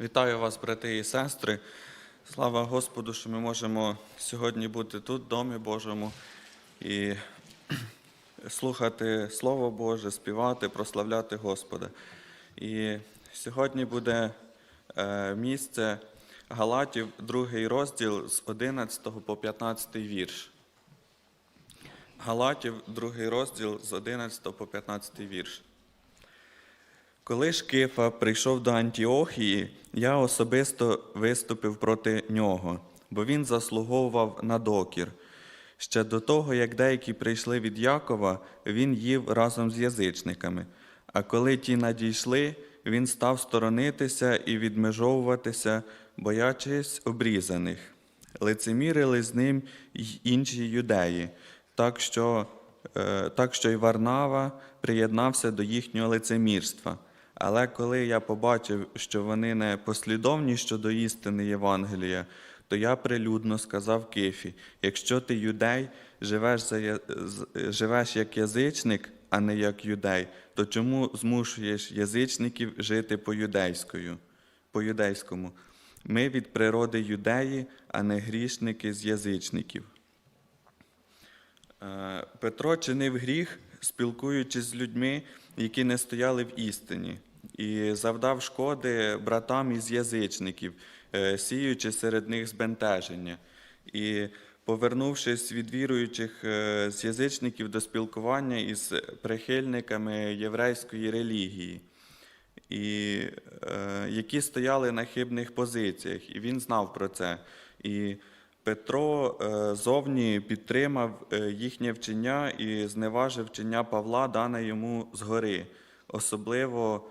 Вітаю вас, брати і сестри. Слава Господу, що ми можемо сьогодні бути тут, в домі Божому, і слухати Слово Боже, співати, прославляти Господа. І сьогодні буде е, місце Галатів, другий розділ з 11 по 15 вірш. Галатів, другий розділ з 11 по 15 вірш. Коли ж Кифа прийшов до Антіохії, я особисто виступив проти нього, бо він заслуговував на докір. Ще до того, як деякі прийшли від Якова, він їв разом з язичниками. А коли ті надійшли, він став сторонитися і відмежовуватися, боячись обрізаних. Лицемірили з ним й інші юдеї, так що, е, так що й Варнава приєднався до їхнього лицемірства. Але коли я побачив, що вони не послідовні щодо істини Євангелія, то я прилюдно сказав Кифі: якщо ти юдей, живеш, за, живеш як язичник, а не як юдей, то чому змушуєш язичників жити по юдейською, по юдейському? Ми від природи юдеї, а не грішники з язичників. Е, Петро чинив гріх, спілкуючись з людьми, які не стояли в істині, і завдав шкоди братам із язичників, е, сіючи серед них збентеження. І, повернувшись від віруючих е, з язичників до спілкування із прихильниками єврейської релігії, і, е, які стояли на хибних позиціях, і він знав про це. І Петро зовні підтримав їхнє вчення і зневажив вчення Павла, дане йому згори, особливо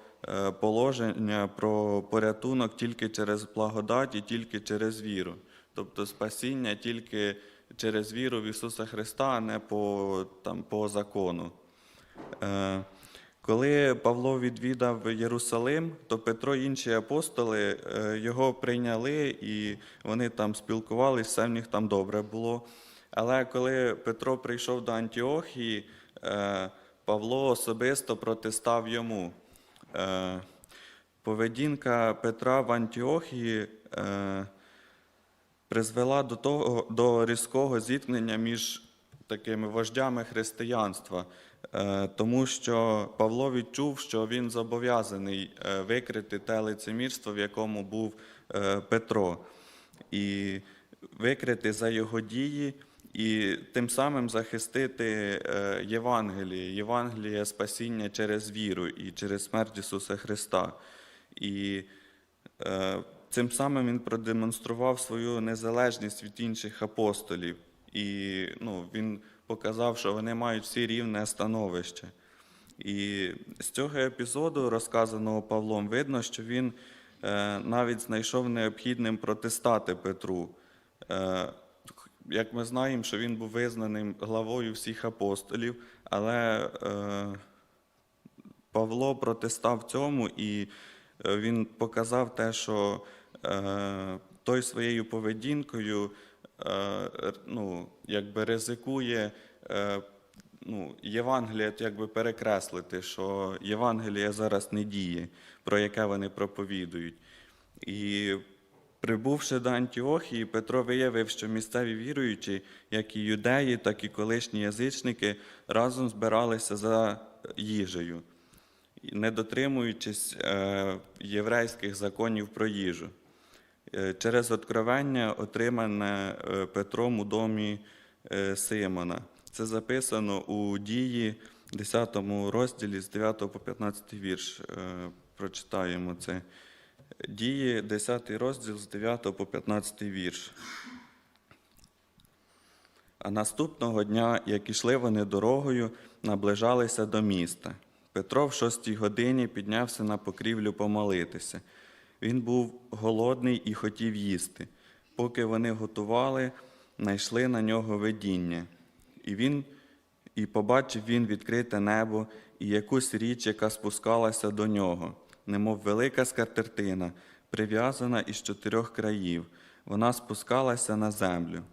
положення про порятунок тільки через благодать і тільки через віру, тобто спасіння тільки через віру в Ісуса Христа, а не по, там, по закону. Е, Коли Павло відвідав Єрусалим, то Петро і інші апостоли е, його прийняли і вони там спілкувалися, все в них там добре було. Але коли Петро прийшов до Антіохії, е, Павло особисто протистав йому. Е, Поведінка Петра в Антіохії е, призвела до того до різкого зіткнення між такими вождями християнства, е, тому що Павло відчув, що він зобов'язаний викрити те лицемірство, в якому був Петро, і викрити за його дії. І тим самим захистити е, Євангеліє, Євангеліє спасіння через віру і через смерть Ісуса Христа. І Е, Цим самим він продемонстрував свою незалежність від інших апостолів, і ну, він показав, що вони мають всі рівне становище. І з цього епізоду, розказаного Павлом, видно, що він е, навіть знайшов необхідним протистати Петру. Як ми знаємо, що він був визнаним главою всіх апостолів, але е, Павло протистав цьому, і е, він показав те, що е, той своєю поведінкою ну, якби ризикує ну, Євангеліє якби перекреслити, що Євангеліє зараз не діє, про яке вони проповідують. І Прибувши до Антіохії, Петро виявив, що місцеві віруючі, як і юдеї, так і колишні язичники, разом збиралися за їжею, не дотримуючись е, єврейських законів про їжу. Е, Через откровення, отримане е, Петром у домі е, Симона. Це записано у дії 10 розділі з 9 по 15 вірш. Е, Прочитаємо це. Дії 10 розділ з 9 по 15 вірш. А наступного дня, як ішли вони дорогою, наближалися до міста. Петро в шостій годині піднявся на покрівлю помолитися. Він був голодний і хотів їсти. Поки вони готували, знайшли на нього видіння. І він і побачив він відкрите небо і якусь річ, яка спускалася до нього, немов велика скатертина, прив'язана із чотирьох країв. Вона спускалася на землю.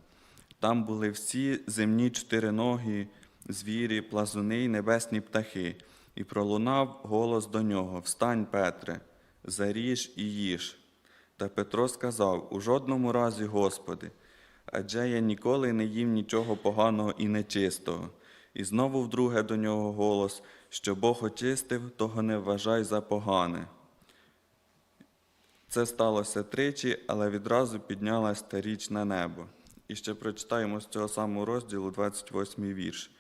Там були всі земні чотириногі, звірі, плазуни й небесні птахи, і пролунав голос до нього: Встань, Петре, заріж і їж. Та Петро сказав: У жодному разі, Господи, адже я ніколи не їв нічого поганого і нечистого. І знову вдруге до нього голос, що Бог очистив, того не вважай за погане. Це сталося тричі, але відразу піднялась та річ на небо. І ще прочитаємо з цього самого розділу 28 вірш.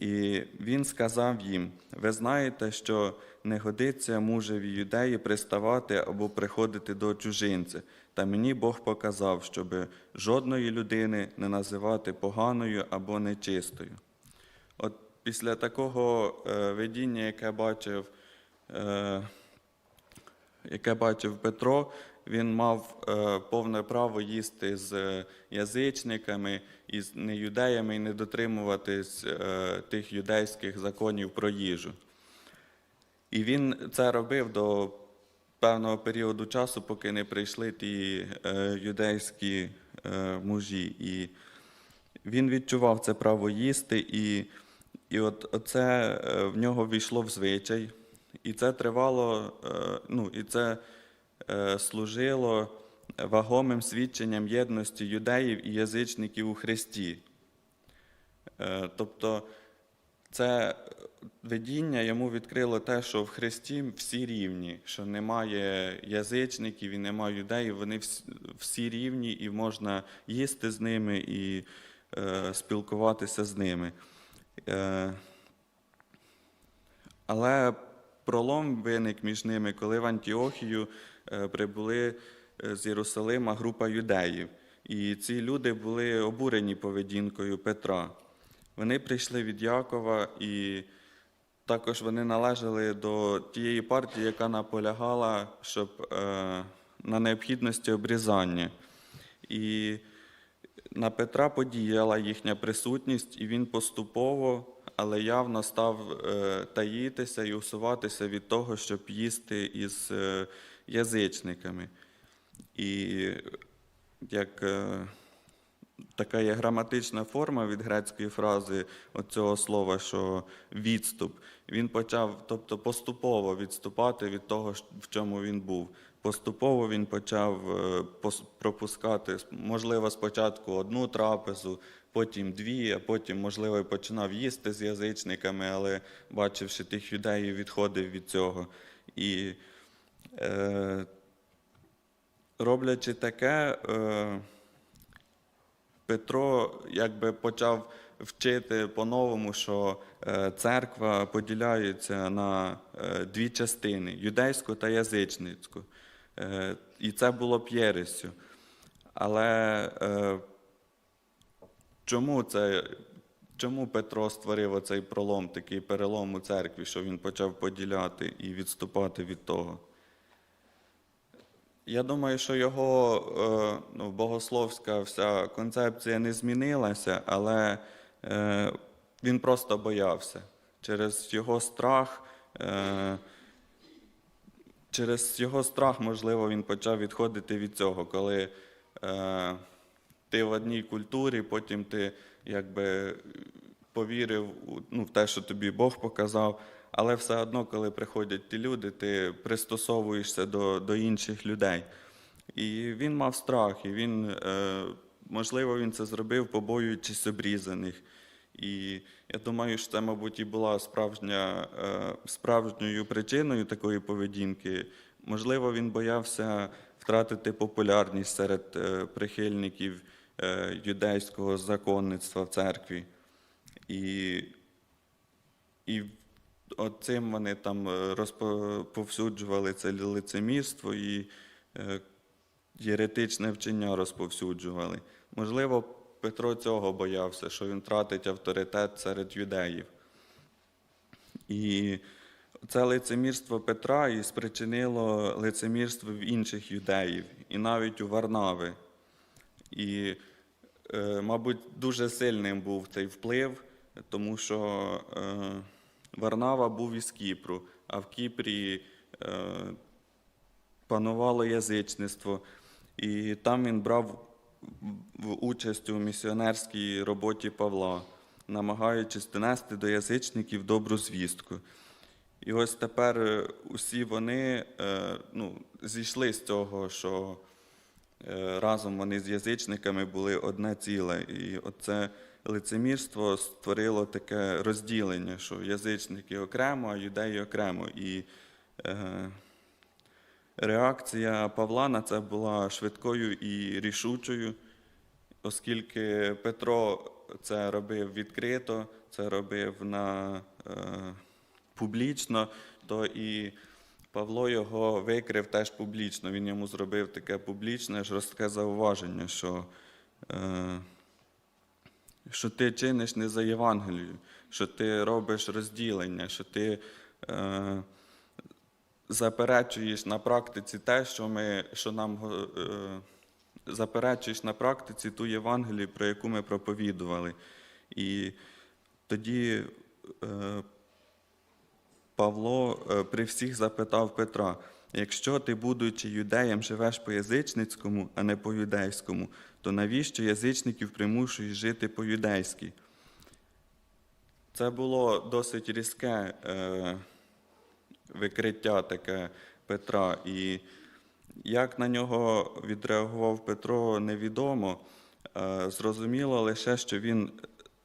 І він сказав їм: Ви знаєте, що не годиться мужеві юдеї приставати або приходити до чужинця. Та мені Бог показав, щоб жодної людини не називати поганою або нечистою. От після такого е, видіння, яке бачив, е, яке бачив Петро, він мав е, повне право їсти з язичниками і з неюдеями і не дотримуватись тих юдейських законів про їжу. І він це робив до певного періоду часу, поки не прийшли ті юдейські мужі. І він відчував це право їсти, і, і от оце е, в нього війшло в звичай. І це тривало, е, ну, і це е, служило вагомим свідченням єдності юдеїв і язичників у Христі. Тобто це видіння йому відкрило те, що в Христі всі рівні, що немає язичників і немає юдеїв, вони всі, рівні і можна їсти з ними і спілкуватися з ними. Е, але пролом виник між ними, коли в Антіохію е, прибули е, з Єрусалима група юдеїв. І ці люди були обурені поведінкою Петра. Вони прийшли від Якова, і також вони належали до тієї партії, яка наполягала, щоб на необхідності обрізання. І на Петра подіяла їхня присутність, і він поступово, але явно став е, таїтися і усуватися від того, щоб їсти із е, язичниками. І як е, така є граматична форма від грецької фрази цього слова, що відступ. Він почав, тобто поступово відступати від того, в чому він був. Поступово він почав е, пропускати, можливо, спочатку одну трапезу, потім дві, а потім, можливо, починав їсти з язичниками, але бачивши тих юдеїв, відходив від цього. І е, роблячи таке, е, Петро якби почав вчити по-новому, що е, церква поділяється на е, дві частини юдейську та язичницьку. Е, І це було б єресю. Але е, чому це? Чому Петро створив оцей пролом, такий перелом у церкві, що він почав поділяти і відступати від того? Я думаю, що його е, ну, богословська вся концепція не змінилася, але він просто боявся. Через його страх, через його страх, можливо, він почав відходити від цього, коли е, ти в одній культурі, потім ти якби повірив ну, в те, що тобі Бог показав. Але все одно, коли приходять ті люди, ти пристосовуєшся до, до інших людей. І він мав страх, і він, е, можливо, він це зробив, побоюючись обрізаних. І я думаю, що це, мабуть, і була справжня, е, справжньою причиною такої поведінки. Можливо, він боявся втратити популярність серед е, прихильників е, юдейського законництва в церкві. І і цим вони там розповсюджували це лицемірство і єретичне вчення розповсюджували. Можливо, Петро цього боявся, що він втратить авторитет серед юдеїв. І це лицемірство Петра і спричинило лицемірство в інших юдеїв, і навіть у Варнави. І, е, мабуть, дуже сильним був цей вплив, тому що е, Варнава був із Кіпру, а в Кіпрі е, панувало язичництво. І там він брав участь у місіонерській роботі Павла, намагаючись донести до язичників добру звістку. І ось тепер е, усі вони е, ну, зійшли з цього, що е, разом вони з язичниками були одне ціле. І оце лицемірство створило таке розділення, що язичники окремо, а юдеї окремо. І реакція Павла на це була швидкою і рішучою, оскільки Петро це робив відкрито, це робив на, е, публічно, то і Павло його викрив теж публічно. Він йому зробив таке публічне жорстке зауваження, що, е, що ти чиниш не за Євангелію, що ти робиш розділення, що ти е, заперечуєш на практиці те, що, ми, що нам е, заперечуєш на практиці ту Євангелію, про яку ми проповідували. І тоді е, Павло е, при всіх запитав Петра: якщо ти, будучи юдеєм, живеш по язичницькому, а не по юдейському, то навіщо язичників примушуєш жити по юдейськи? Це було досить різке е, викриття таке Петра. І як на нього відреагував Петро, невідомо. Е, Зрозуміло лише, що він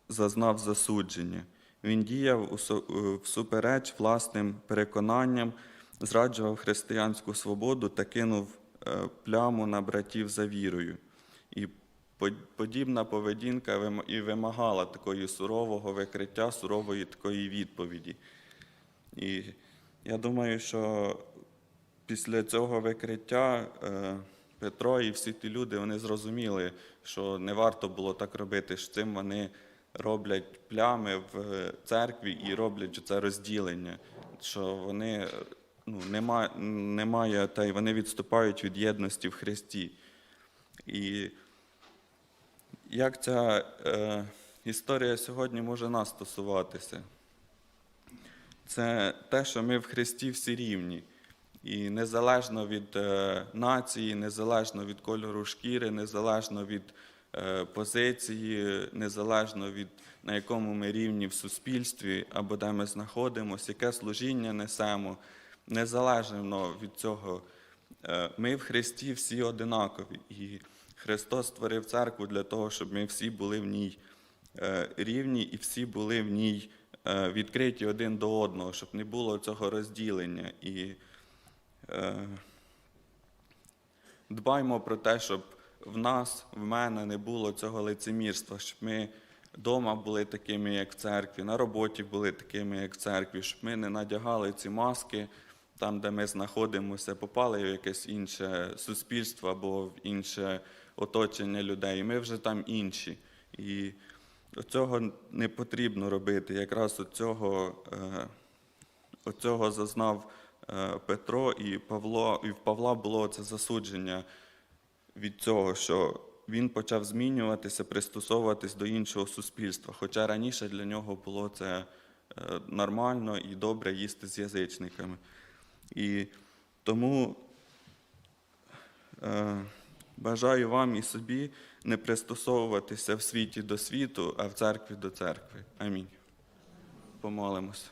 зазнав засудження. Він діяв е, всупереч власним переконанням, зраджував християнську свободу та кинув е, пляму на братів за вірою. І подібна поведінка і вимагала такої сурового викриття, сурової такої відповіді. І я думаю, що після цього викриття е, Петро і всі ті люди вони зрозуміли, що не варто було так робити, що цим вони роблять плями в церкві і роблять це розділення, що вони ну, немає, немає та й вони відступають від єдності в Христі. І як ця е, історія сьогодні може нас стосуватися? Це те, що ми в Христі всі рівні. І незалежно від е, нації, незалежно від кольору шкіри, незалежно від е, позиції, незалежно від на якому ми рівні в суспільстві або де ми знаходимося, яке служіння несемо, незалежно від цього, е, ми в Христі всі одинакові. І Христос створив церкву для того, щоб ми всі були в ній рівні і всі були в ній відкриті один до одного, щоб не було цього розділення. І е, дбаймо про те, щоб в нас, в мене не було цього лицемірства, щоб ми вдома були такими, як в церкві, на роботі були такими, як в церкві, щоб ми не надягали ці маски там, де ми знаходимося, попали в якесь інше суспільство або в інше оточення людей. Ми вже там інші. І цього не потрібно робити. Якраз оцього, е, оцього зазнав е, Петро і Павло, і в Павла було це засудження від цього, що він почав змінюватися, пристосовуватись до іншого суспільства. Хоча раніше для нього було це е, нормально і добре їсти з язичниками. І тому бажаю вам і собі не пристосовуватися в світі до світу, а в церкві до церкви. Амінь. Помолимося.